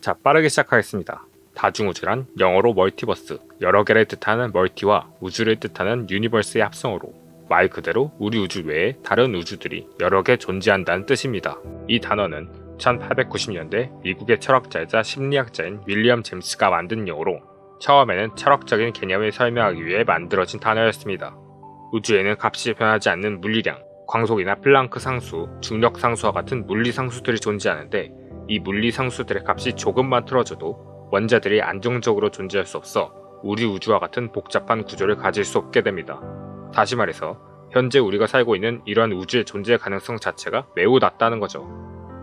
자, 빠르게 시작하겠습니다. 다중우주란 영어로 멀티버스, 여러 개를 뜻하는 멀티와 우주를 뜻하는 유니버스의 합성어로 말 그대로 우리 우주 외에 다른 우주들이 여러 개 존재한다는 뜻입니다. 이 단어는 1890년대 미국의 철학자이자 심리학자인 윌리엄 제임스가 만든 용어로 처음에는 철학적인 개념을 설명하기 위해 만들어진 단어였습니다. 우주에는 값이 변하지 않는 물리량, 광속이나 플랑크 상수, 중력 상수와 같은 물리 상수들이 존재하는데 이 물리 상수들의 값이 조금만 틀어져도 원자들이 안정적으로 존재할 수 없어 우리 우주와 같은 복잡한 구조를 가질 수 없게 됩니다. 다시 말해서 현재 우리가 살고 있는 이러한 우주의 존재 가능성 자체가 매우 낮다는 거죠.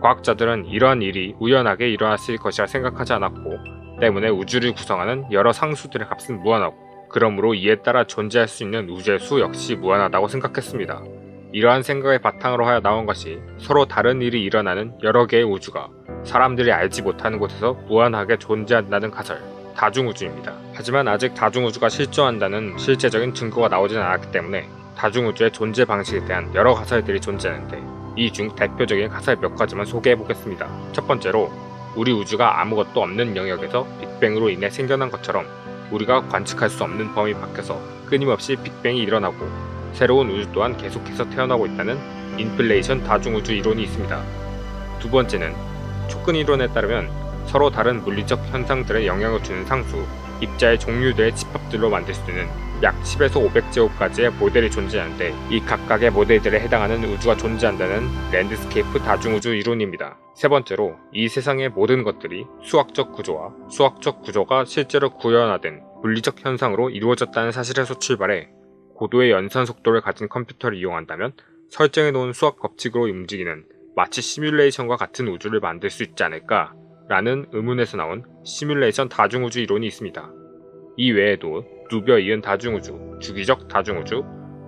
과학자들은 이러한 일이 우연하게 일어났을 것이라 생각하지 않았고 때문에 우주를 구성하는 여러 상수들의 값은 무한하고 그러므로 이에 따라 존재할 수 있는 우주의 수 역시 무한하다고 생각했습니다. 이러한 생각을 바탕으로 하여 나온 것이 서로 다른 일이 일어나는 여러 개의 우주가 사람들이 알지 못하는 곳에서 무한하게 존재한다는 가설, 다중우주입니다. 하지만 아직 다중우주가 실존한다는 실제적인 증거가 나오지는 않았기 때문에 다중우주의 존재 방식에 대한 여러 가설들이 존재하는데 이 중 대표적인 가설 몇 가지만 소개해 보겠습니다. 첫 번째로 우리 우주가 아무것도 없는 영역에서 빅뱅으로 인해 생겨난 것처럼 우리가 관측할 수 없는 범위 밖에서 끊임없이 빅뱅이 일어나고 새로운 우주 또한 계속해서 태어나고 있다는 인플레이션 다중우주 이론이 있습니다. 두 번째는 촉근 이론에 따르면 서로 다른 물리적 현상들에 영향을 주는 상수, 입자의 종류들의 집합들로 만들 수 있는 약 10에서 500제곱까지의 모델이 존재하는데 이 각각의 모델들에 해당하는 우주가 존재한다는 랜드스케이프 다중우주 이론입니다. 세 번째로 이 세상의 모든 것들이 수학적 구조와 수학적 구조가 실제로 구현화된 물리적 현상으로 이루어졌다는 사실에서 출발해 고도의 연산 속도를 가진 컴퓨터를 이용한다면 설정해 놓은 수학 법칙으로 움직이는 마치 시뮬레이션과 같은 우주를 만들 수 있지 않을까 라는 의문에서 나온 시뮬레이션 다중우주 이론이 있습니다. 이 외에도 누벼 이은 다중우주, 주기적 다중우주,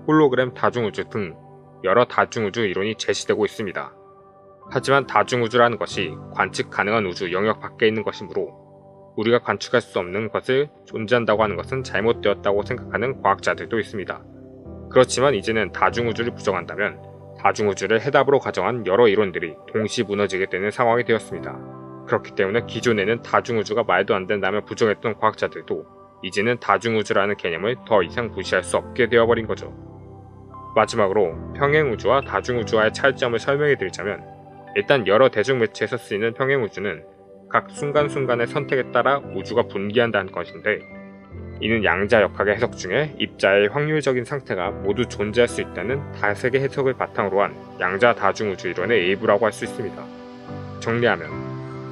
홀로그램 다중우주 등 여러 다중우주 이론이 제시되고 있습니다. 하지만 다중우주라는 것이 관측 가능한 우주 영역 밖에 있는 것이므로 우리가 관측할 수 없는 것을 존재한다고 하는 것은 잘못되었다고 생각하는 과학자들도 있습니다. 그렇지만 이제는 다중우주를 부정한다면 다중우주를 해답으로 가정한 여러 이론들이 동시 무너지게 되는 상황이 되었습니다. 그렇기 때문에 기존에는 다중우주가 말도 안 된다며 부정했던 과학자들도 이제는 다중우주라는 개념을 더 이상 무시할 수 없게 되어버린 거죠. 마지막으로 평행우주와 다중우주와의 차이점을 설명해 드리자면 일단 여러 대중매체에서 쓰이는 평행우주는 각 순간순간의 선택에 따라 우주가 분기한다는 것인데 이는 양자 역학의 해석 중에 입자의 확률적인 상태가 모두 존재할 수 있다는 다색의 해석을 바탕으로 한 양자 다중우주 이론의 일부라고 할 수 있습니다. 정리하면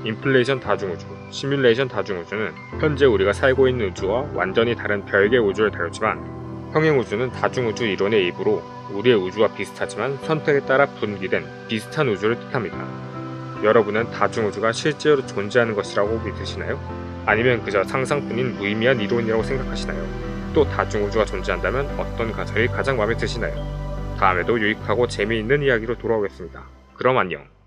인플레이션 다중우주, 시뮬레이션 다중우주는 현재 우리가 살고 있는 우주와 완전히 다른 별개의 우주를 다루지만 평행우주는 다중우주 이론의 일부로 우리의 우주와 비슷하지만 선택에 따라 분기된 비슷한 우주를 뜻합니다. 여러분은 다중우주가 실제로 존재하는 것이라고 믿으시나요? 아니면 그저 상상뿐인 무의미한 이론이라고 생각하시나요? 또 다중우주가 존재한다면 어떤 가설이 가장 마음에 드시나요? 다음에도 유익하고 재미있는 이야기로 돌아오겠습니다. 그럼 안녕.